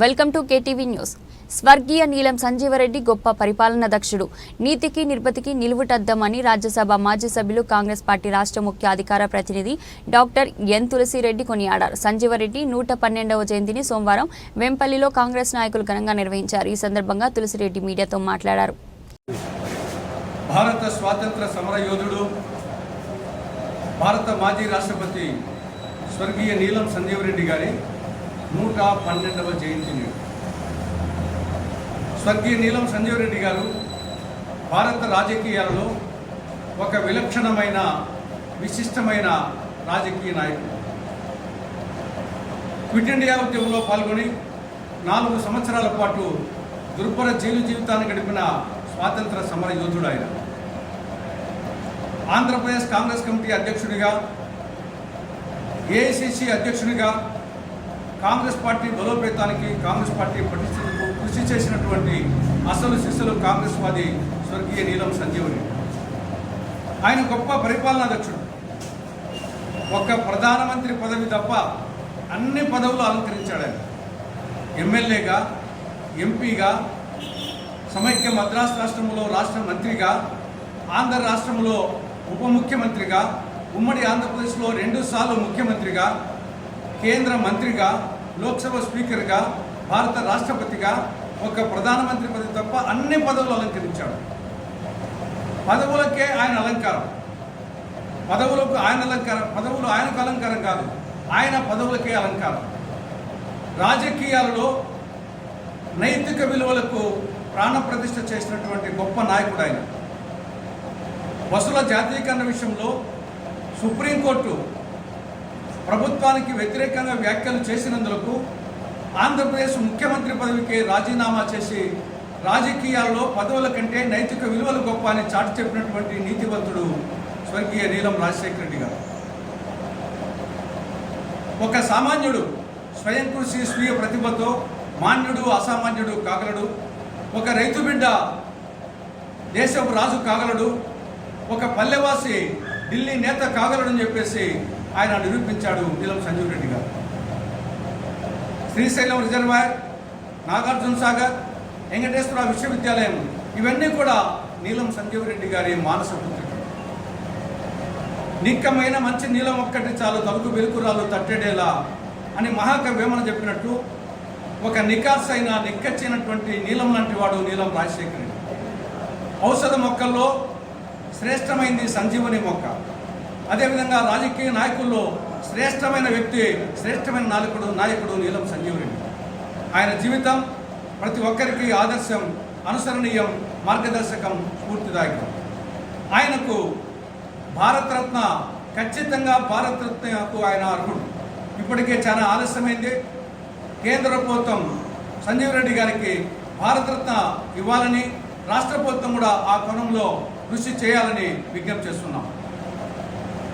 Welcome to KTV news. స్వర్గీయ నీలం సంజీవరెడ్డి గొప్ప పరిపాలన దక్షుడు నీతికి నిర్పతికి నిలువుటద్దమని రాజ్యసభ మాజీ సభ్యులు కాంగ్రెస్ పార్టీ రాష్ట్ర ముఖ్య అధికార ప్రతినిధి డాక్టర్ ఎన్ తులసిరెడ్డి కొనియాడారు. సంజీవరెడ్డి నూట పన్నెండవ జయంతిని సోమవారం వెంపల్లిలో కాంగ్రెస్ నాయకులు ఘనంగా నిర్వహించారు. ఈ సందర్భంగా తులసిరెడ్డి మీడియాతో మాట్లాడారు. భారత స్వాతంత్ర సమరయోధుడు భారత మాజీ రాష్ట్రపతి స్వర్గీయ నీలం సంజీవరెడ్డి గారి నూట పన్నెండవ జయంతి నేడు స్వర్గీయ నీలం సంజీవరెడ్డి గారు భారత రాజకీయాలలో ఒక విలక్షణమైన విశిష్టమైన రాజకీయ నాయకుడు. క్విట్ ఇండియా ఉద్యమంలో పాల్గొని నాలుగు సంవత్సరాల పాటు దుర్భర జైలు జీవితాన్ని గడిపిన స్వాతంత్ర సమర యోధుడు ఆయన. ఆంధ్రప్రదేశ్ కాంగ్రెస్ కమిటీ అధ్యక్షుడిగా ఏఐసిసి అధ్యక్షుడిగా కాంగ్రెస్ పార్టీ బలోపేతానికి కాంగ్రెస్ పార్టీ పటిష్టతకు కృషి చేసినటువంటి అసలు శిష్యులు కాంగ్రెస్ వాది స్వర్గీయ నీలం సంజీవుని. ఆయన గొప్ప పరిపాలనా దక్షుడు. ఒక్క ప్రధానమంత్రి పదవి తప్ప అన్ని పదవులు అలంకరించాడు ఆయన. ఎమ్మెల్యేగా ఎంపీగా సమైక్య మద్రాసు రాష్ట్రంలో రాష్ట్ర మంత్రిగా ఆంధ్ర రాష్ట్రంలో ఉప ముఖ్యమంత్రిగా ఉమ్మడి ఆంధ్రప్రదేశ్లో రెండుసార్లు ముఖ్యమంత్రిగా కేంద్ర మంత్రిగా లోక్సభ స్పీకర్గా భారత రాష్ట్రపతిగా ఒక ప్రధానమంత్రి పదవి తప్ప అన్ని పదవులు అలంకరించాడు. పదవులకే ఆయన అలంకారం. పదవులకు ఆయన అలంకారం పదవులు ఆయనకు అలంకారం కాదు ఆయన పదవులకే అలంకారం. రాజకీయాలలో నైతిక విలువలకు ప్రాణప్రతిష్ఠ చేసినటువంటి గొప్ప నాయకుడు ఆయన. బస్సుల జాతీయకరణ విషయంలో సుప్రీంకోర్టు ప్రభుత్వానికి వ్యతిరేకంగా వ్యాఖ్యలు చేసినందుకు ఆంధ్రప్రదేశ్ ముఖ్యమంత్రి పదవికి రాజీనామా చేసి రాజకీయాల్లో పదవుల కంటే నైతిక విలువలు గొప్ప అని చాటి చెప్పినటువంటి నీతివంతుడు స్వర్గీయ నీలం రాజశేఖర రెడ్డి గారు. ఒక సామాన్యుడు స్వయం కృషి స్వీయ ప్రతిభతో మాన్యుడు అసామాన్యుడు కాగలడు. ఒక రైతు బిడ్డ దేశపు రాజు కాగలడు. ఒక పల్లెవాసి ఢిల్లీ నేత కాగలడని చెప్పేసి ఆయన నిరూపించాడు నీలం సంజీవ్ రెడ్డి గారు. శ్రీశైలం రిజర్వాయర్ నాగార్జున సాగర్ వెంకటేశ్వర విశ్వవిద్యాలయం ఇవన్నీ కూడా నీలం సంజీవ్ రెడ్డి గారి మానస నిక్కమైన మంచి నీలం ఒక్కటి చాలు తలుకు వెలుకురాలు తట్టెడేలా అని మహాకవి వేమన చెప్పినట్టు ఒక నికాస్ అయిన నిక్కచ్చినటువంటి నీలం లాంటి వాడు నీలం రాజశేఖర ఔషధ మొక్కల్లో శ్రేష్టమైంది సంజీవని మొక్క. అదేవిధంగా రాజకీయ నాయకుల్లో శ్రేష్టమైన వ్యక్తి శ్రేష్టమైన నాయకుడు నాయకుడు నీలం సంజీవరెడ్డి ఆయన జీవితం ప్రతి ఒక్కరికి ఆదర్శం అనుసరణీయం మార్గదర్శకం స్ఫూర్తిదాయకం. ఆయనకు భారతరత్న ఖచ్చితంగా భారతరత్నకు ఆయన అర్హుడు. ఇప్పటికే చాలా ఆలస్యమైంది. కేంద్ర ప్రభుత్వం సంజీవ్ రెడ్డి గారికి భారతరత్న ఇవ్వాలని రాష్ట్ర ప్రభుత్వం కూడా ఆ కోణంలో కృషి చేయాలని విజ్ఞప్తి చేస్తున్నాం.